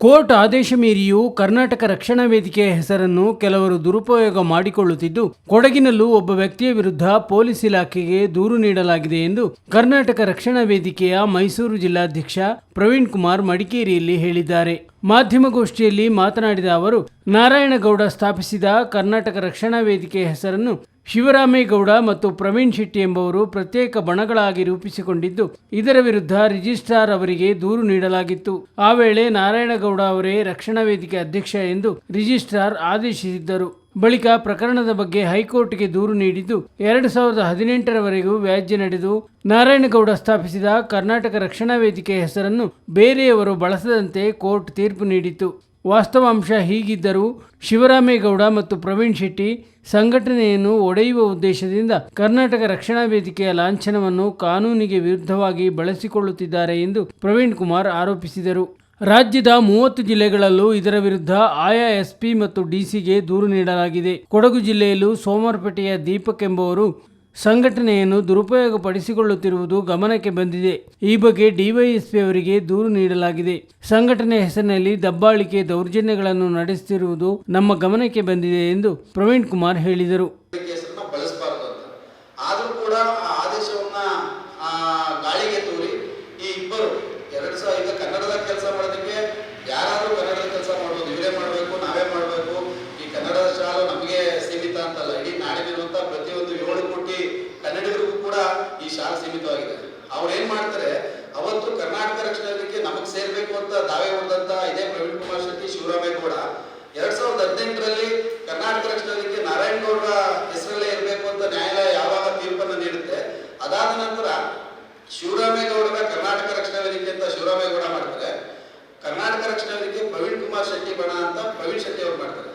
Court ಆದೇಶ ಮೀರಿಯೂ ಕರ್ನಾಟಕ ರಕ್ಷಣಾ ವೇದಿಕೆಯ ಹೆಸರನ್ನು ಕೆಲವರು ದುರುಪಯೋಗ ಮಾಡಿಕೊಳ್ಳುತ್ತಿದ್ದು, ಕೊಡಗಿನಲ್ಲೂ ಒಬ್ಬ ವ್ಯಕ್ತಿಯ ವಿರುದ್ಧ ಪೊಲೀಸ್ ಇಲಾಖೆಗೆ ದೂರು ನೀಡಲಾಗಿದೆ ಎಂದು ಕರ್ನಾಟಕ ರಕ್ಷಣಾ ವೇದಿಕೆಯ ಮೈಸೂರು ಜಿಲ್ಲಾಧ್ಯಕ್ಷ ಪ್ರವೀಣ್ ಕುಮಾರ್ ಮಡಿಕೇರಿಯಲ್ಲಿ ಹೇಳಿದ್ದಾರೆ. ಮಾಧ್ಯಮಗೋಷ್ಠಿಯಲ್ಲಿ ಮಾತನಾಡಿದ ಅವರು, ನಾರಾಯಣಗೌಡ ಸ್ಥಾಪಿಸಿದ ಕರ್ನಾಟಕ ರಕ್ಷಣಾ ವೇದಿಕೆಯ ಹೆಸರನ್ನು ಶಿವರಾಮೇಗೌಡ ಮತ್ತು ಪ್ರವೀಣ್ ಶೆಟ್ಟಿ ಎಂಬುವರು ಪ್ರತ್ಯೇಕ ಬಣಗಳಾಗಿ ರೂಪಿಸಿಕೊಂಡಿದ್ದು, ಇದರ ವಿರುದ್ಧ ರಿಜಿಸ್ಟ್ರಾರ್ ಅವರಿಗೆ ದೂರು ನೀಡಲಾಗಿತ್ತು. ಆ ವೇಳೆ ನಾರಾಯಣಗೌಡ ಅವರೇ ರಕ್ಷಣಾ ವೇದಿಕೆ ಅಧ್ಯಕ್ಷ ಎಂದು ರಿಜಿಸ್ಟ್ರಾರ್ ಆದೇಶಿಸಿದ್ದರು. ಬಳಿಕ ಪ್ರಕರಣದ ಬಗ್ಗೆ ಹೈಕೋರ್ಟ್ಗೆ ದೂರು ನೀಡಿದ್ದು, ಎರಡು ಸಾವಿರದ ಹದಿನೆಂಟರವರೆಗೂ ವ್ಯಾಜ್ಯ ನಡೆದು, ನಾರಾಯಣಗೌಡ ಸ್ಥಾಪಿಸಿದ ಕರ್ನಾಟಕ ರಕ್ಷಣಾ ವೇದಿಕೆ ಹೆಸರನ್ನು ಬೇರೆಯವರು ಬಳಸದಂತೆ ಕೋರ್ಟ್ ತೀರ್ಪು ನೀಡಿತು ವಾಸ್ತವಾಂಶ ಹೀಗಿದ್ದರೂ ಶಿವರಾಮೇಗೌಡ ಮತ್ತು ಪ್ರವೀಣ್ ಶೆಟ್ಟಿ ಸಂಘಟನೆಯನ್ನು ಒಡೆಯುವ ಉದ್ದೇಶದಿಂದ ಕರ್ನಾಟಕ ರಕ್ಷಣಾ ವೇದಿಕೆಯ ಲಾಂಛನವನ್ನು ಕಾನೂನಿಗೆ ವಿರುದ್ಧವಾಗಿ ಬಳಸಿಕೊಳ್ಳುತ್ತಿದ್ದಾರೆ ಎಂದು ಪ್ರವೀಣ್ ಕುಮಾರ್ ಆರೋಪಿಸಿದರು. ರಾಜ್ಯದ ಮೂವತ್ತು ಜಿಲ್ಲೆಗಳಲ್ಲೂ ಇದರ ವಿರುದ್ಧ ಆಯಾ ಎಸ್ಪಿ ಮತ್ತು ಡಿಸಿಗೆ ದೂರು ನೀಡಲಾಗಿದೆ. ಕೊಡಗು ಜಿಲ್ಲೆಯಲ್ಲೂ ಸೋಮವಾರಪೇಟೆಯ ದೀಪಕ್ ಎಂಬುವರು ಸಂಘಟನೆಯನ್ನು ದುರುಪಯೋಗಪಡಿಸಿಕೊಳ್ಳುತ್ತಿರುವುದು ಗಮನಕ್ಕೆ ಬಂದಿದೆ. ಈ ಬಗ್ಗೆ ಡಿವೈಎಸ್ಪಿ ಅವರಿಗೆ ದೂರು ನೀಡಲಾಗಿದೆ. ಸಂಘಟನೆ ಹೆಸರಿನಲ್ಲಿ ದಬ್ಬಾಳಿಕೆ ದೌರ್ಜನ್ಯಗಳನ್ನು ನಡೆಸುತ್ತಿರುವುದು ನಮ್ಮ ಗಮನಕ್ಕೆ ಬಂದಿದೆ ಎಂದು ಪ್ರವೀಣ್ ಕುಮಾರ್ ಹೇಳಿದರು. ಗಾಳಿಗೆ ತೂರಿ ಈ ಇಬ್ಬರು, ಎರಡು ಸಾವಿರ ಈಗ ಕನ್ನಡದ ಕೆಲಸ ಮಾಡೋದಕ್ಕೆ ಯಾರಾದರೂ ಕನ್ನಡದ ಕೆಲಸ ಮಾಡ್ಬೋದು ಇವರೇ ಮಾಡಬೇಕು ನಾವೇ ಮಾಡಬೇಕು ಈ ಕನ್ನಡದ ಶಾಲು ನಮಗೆ ಸೀಮಿತ ಅಂತಲ್ಲ ಇಡೀ ನಾಡಿನಿರುವಂತ ಪ್ರತಿಯೊಂದು ಏಳು ಕೋಟಿ ಕನ್ನಡಿಗರಿಗೂ ಕೂಡ ಈ ಶಾಲೆ ಸೀಮಿತವಾಗಿದೆ ಅವ್ರು ಏನ್ ಮಾಡ್ತಾರೆ, ಅವತ್ತು ಕರ್ನಾಟಕ ರಕ್ಷಣಾ ವೇದಿಕೆ ನಮಗ್ ಸೇರ್ಬೇಕು ಅಂತ ದಾವೆ ಹೊಂದಂತ ಇದೇ ಪ್ರವೀಣ್ ಕುಮಾರ್ ಶೆಟ್ಟಿ ಶಿವರಾಮೇಗೌಡ ಎರಡ್ ಸಾವಿರದ ಹದಿನೆಂಟರಲ್ಲಿ ಕರ್ನಾಟಕ ರಕ್ಷಣಾ ನಾರಾಯಣ್ ನಾರಾಯಣಗೌಡರ ಹೆಸರಲ್ಲೇ ಇರಬೇಕು ಅಂತ ನ್ಯಾಯಾಲಯ ಯಾವಾಗ ತೀರ್ಪನ್ನು ನೀಡುತ್ತೆ, ಅದಾದ ನಂತರ ಶಿವರಾಮೇಗೌಡರ ಕರ್ನಾಟಕ ರಕ್ಷಣಾ ವೇದಿಕೆ ಅಂತ ಶಿವರಾಮೇಗೌಡ ಮಾಡ್ತಾರೆ, ಕರ್ನಾಟಕ ರಕ್ಷಣಾ ವೇದಿಕೆ ಪ್ರವೀಣ್ ಕುಮಾರ್ ಶೆಟ್ಟಿ ಬಣ ಅಂತ ಪ್ರವೀಣ್ ಶೆಟ್ಟಿ ಅವ್ರು ಮಾಡ್ತಾರೆ.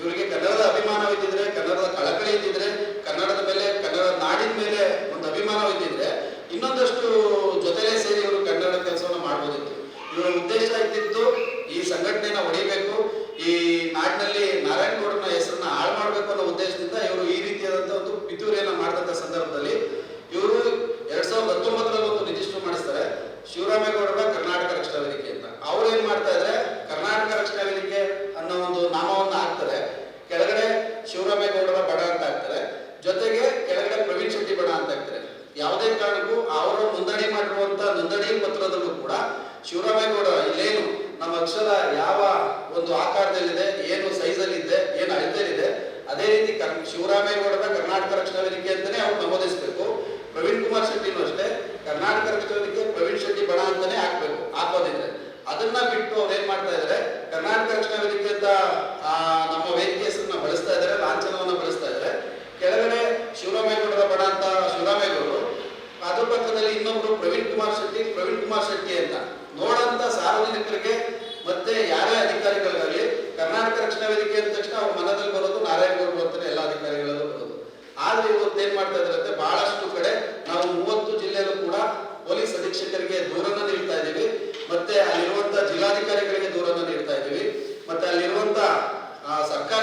ಇವರಿಗೆ ಕನ್ನಡದ ಅಭಿಮಾನವಿದ್ದಿದ್ರೆ, ಕನ್ನಡದ ಕಳಕಳಿ ಇದ್ದಿದ್ರೆ, ಕನ್ನಡದ ಮೇಲೆ ಶಿವರಾಮೇಗೌಡರ ಕರ್ನಾಟಕ ರಕ್ಷಣಾ ವೇದಿಕೆ ಅಂತ. ಅವ್ರು ಏನ್ ಮಾಡ್ತಾ ಇದ್ರೆ? ಕರ್ನಾಟಕ ರಕ್ಷಣಾ ವೇದಿಕೆ ಅನ್ನೋ ಒಂದು ನಾಮವನ್ನ ಹಾಕ್ತಾರೆ. ಕೆಳಗಡೆ ಶಿವರಾಮೇಗೌಡರ ಬಡ ಅಂತ ಹಾಕ್ತಾರೆ. ಜೊತೆಗೆ ಕೆಳಗಡೆ ಪ್ರವೀಣ್ ಶೆಟ್ಟಿ ಬಡ ಅಂತ ಹಾಕ್ತಾರೆ. ಯಾವುದೇ ಕಾರಣಕ್ಕೂ ಅವರು ನೋಂದಣಿ ಮಾಡಿರುವಂತ ನೋಂದಣಿ ಪತ್ರದಲ್ಲೂ ಕೂಡ ಶಿವರಾಮೇಗೌಡ ಇಲ್ಲೇನು, ನಮ್ಮ ಅಕ್ಷರ ಯಾವ ಒಂದು ಆಕಾರದಲ್ಲಿದೆ, ಏನು ಸೈಜಲ್ಲಿ ಇದೆ ಏನು ಅಳತೆಯಲ್ಲಿದೆ, ಅದೇ ರೀತಿ ಶಿವರಾಮೇಗೌಡರ ಕರ್ನಾಟಕ ರಕ್ಷಣಾ ವೇದಿಕೆ ಅಂತಾನೆ ಅವ್ರು ನಮೂದಿಸಬೇಕು. ಪ್ರವೀಣ್ ಕುಮಾರ್ ಶೆಟ್ಟಿನೂ ಅಷ್ಟೇ. ಅದನ್ನ ಬಿಟ್ಟು ಅವ್ರು ಏನ್ ಮಾಡ್ತಾ ಇದಾರೆ? ಕರ್ನಾಟಕ ರಕ್ಷಣಾ ವೇದಿಕೆ ಅಂತ ನಮ್ಮ ವೇದಿಕೆ ಹೆಸರನ್ನ ಬಳಸ್ತಾ ಇದಾರೆ, ಲಾಂಛನವನ್ನ ಬಳಸ್ತಾ ಇದಾರೆ. ಕೆಳಗಡೆ ಶಿವರಾಮೇಗೌಡರ ಪಡ ಅಂತ ಶಿವರಾಮೇಗೌಡರು. ಅದ್ರ ಪಕ್ಕದಲ್ಲಿ ಇನ್ನೊಬ್ರು ಪ್ರವೀಣ್ ಕುಮಾರ್ ಶೆಟ್ಟಿ, ಪ್ರವೀಣ್ ಕುಮಾರ್ ಶೆಟ್ಟಿ ಅಂತ. ನೋಡಂತ ಸಾರ್ವಜನಿಕರಿಗೆ, ಮತ್ತೆ ಯಾರೇ ಅಧಿಕಾರಿಗಳಿಗಾಗಲಿ, ಕರ್ನಾಟಕ ರಕ್ಷಣಾ ವೇದಿಕೆ ಅಂದ ತಕ್ಷಣ ಅವ್ರ ಮನದಲ್ಲಿ ಬರೋದು ನಾರಾಯಣಗೌಡರು ಅಂತಾನೆ ಎಲ್ಲ ಅಧಿಕಾರಿಗಳಲ್ಲೂ ಬರೋದು. ಆದ್ರೆ ಇವತ್ತು ಏನ್ ಮಾಡ್ತಾ ಇದಾರೆ ಬಹಳಷ್ಟು ಕಡೆ ನಾವು ಮೂವತ್ತು ಜಿಲ್ಲೆಯಲ್ಲೂ ಕೂಡ ಪೊಲೀಸ್ ಅಧೀಕ್ಷಕರಿಗೆ ದೂರನ್ನ ನೀಡ್ತಾ ಇದ್ದೀವಿ ಮತ್ತೆ ಅಲ್ಲಿರುವಂತ ಜಿಲ್ಲಾಧಿಕಾರಿಗಳಿಗೆ ದೂರನ್ನ ನೀಡ್ತಾ ಇದ್ದೀವಿ ಮತ್ತೆ ಅಲ್ಲಿರುವಂತ ಆ,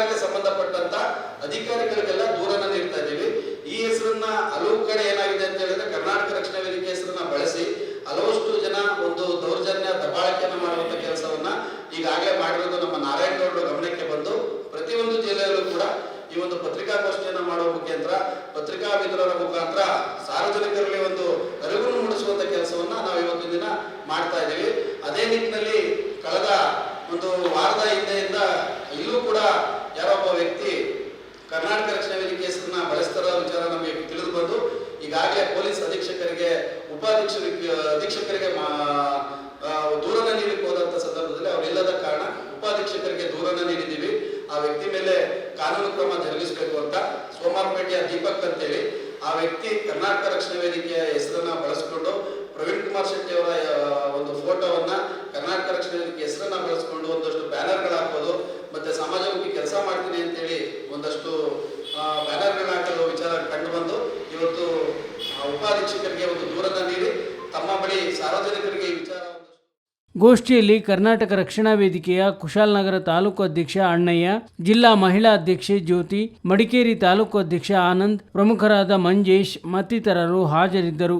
ಸರ್ಕಾರಕ್ಕೆ ಸಂಬಂಧಪಟ್ಟಂತ ಅಧಿಕಾರಿಗಳಿಗೆಲ್ಲ ದೂರನ್ನ ನೀಡ್ತಾ ಇದ್ದೀವಿ. ಈ ಹೆಸರನ್ನ ಹಲವು ಕಡೆ ಏನಾಗಿದೆ ಅಂತ ಹೇಳಿದ್ರೆ ಕರ್ನಾಟಕ ರಕ್ಷಣಾ ವೇದಿಕೆ ಹೆಸರನ್ನ ಬಳಸಿ ಹಲವಷ್ಟು ಜನ ಒಂದು ದೌರ್ಜನ್ಯ ದಬ್ಬಾಳಿಕೆಯನ್ನು ಮಾಡುವಂತ ಕೆಲಸವನ್ನ ಈಗಾಗಲೇ ಮಾಡಿರೋದು ನಮ್ಮ ನಾರಾಯಣಗೌಡರು ಗಮನಕ್ಕೆ ಬಂದು ಪ್ರತಿಯೊಂದು ಜಿಲ್ಲೆಯಲ್ಲೂ ಕೂಡ ಈ ಒಂದು ಪತ್ರಿಕಾಗೋಷ್ಠಿಯನ್ನು ಮಾಡುವ ಮುಖಾಂತರ ಪತ್ರಿಕಾ ಮಿತ್ರರ ಮುಖಾಂತರ ಸಾರ್ವಜನಿಕರಲ್ಲಿ ಒಂದು ಅರಿವನ್ನು ಮೂಡಿಸುವಂತ ಕೆಲಸವನ್ನ ನಾವು ಇವತ್ತು ದಿನ ಮಾಡ್ತಾ ಇದ್ದೀವಿ. ಅದೇ ನಿಟ್ಟಿನಲ್ಲಿ ಕಳೆದ ಒಂದು ವಾರದ ಹಿಂದೆಯಿಂದ ಇಲ್ಲೂ ಕೂಡ ವ್ಯಕ್ತಿ ಕರ್ನಾಟಕ ರಕ್ಷಣಾ ವೇದಿಕೆ ಹೆಸರನ್ನ ಬಳಸ್ತಾರ ವಿಚಾರ ನಮಗೆ ತಿಳಿದು ಬಂದು ಈಗಾಗಲೇ ಪೊಲೀಸ್ ಅಧೀಕ್ಷಕರಿಗೆ ಉಪಾಧೀಕ್ಷಕರಿಗೆ ಅಧೀಕ್ಷಕರಿಗೆ ದೂರನ ನೀಡಲಿಕ್ಕೆ ಹೋದಂತ ಸಂದರ್ಭದಲ್ಲಿ ಅವರಿಲ್ಲದ ಕಾರಣ ಉಪಾಧೀಕ್ಷಕರಿಗೆ ದೂರನ್ನ ನೀಡಿದ್ದೀವಿ. ಆ ವ್ಯಕ್ತಿ ಮೇಲೆ ಕಾನೂನು ಕ್ರಮ ಜರುಗಿಸಬೇಕು ಅಂತ ಸೋಮಾರಪೇಟೆಯ ದೀಪಕ್ ಅಂತೇಳಿ ಆ ವ್ಯಕ್ತಿ ಕರ್ನಾಟಕ ರಕ್ಷಣಾ ವೇದಿಕೆಯ ಹೆಸರನ್ನ ಬಳಸಿಕೊಂಡು ಪ್ರವೀಣ್ ಕುಮಾರ್ ಶೆಟ್ಟಿ ಅವರ ಒಂದು ಫೋಟೋವನ್ನ ಕರ್ನಾಟಕ ಹೆಸರನ್ನ ಬಳಸಿಕೊಂಡು ಒಂದಷ್ಟು ಬ್ಯಾನರ್ಗಳು ಹಾಕೋದು ಮತ್ತೆ ಸಮಾಜಮುಖಿ ಕೆಲಸ ಮಾಡ್ತೀನಿ ಅಂತೇಳಿ ಒಂದಷ್ಟು ಬ್ಯಾನರ್ಗಳು ಹಾಕಲು ವಿಚಾರ ಕಂಡು ಬಂದು ಇವತ್ತು ಉಪಾಧೀಕ್ಷಕರಿಗೆ ಒಂದು ದೂರನ್ನ ನೀಡಿ, ತಮ್ಮ ಬಳಿ ಸಾರ್ವಜನಿಕರಿಗೆ ಈ ವಿಚಾರ ಗೋಷ್ಠಿಯಲ್ಲಿ ಕರ್ನಾಟಕ ರಕ್ಷಣಾ ವೇದಿಕೆಯ ಕುಶಾಲನಗರ ತಾಲೂಕು ಅಧ್ಯಕ್ಷ ಅಣ್ಣಯ್ಯ, ಜಿಲ್ಲಾ ಮಹಿಳಾ ಅಧ್ಯಕ್ಷೆ ಜ್ಯೋತಿ, ಮಡಿಕೇರಿ ತಾಲೂಕು ಅಧ್ಯಕ್ಷ ಆನಂದ್, ಪ್ರಮುಖರಾದ ಮಂಜೇಶ್ ಮತ್ತಿತರರು ಹಾಜರಿದ್ದರು.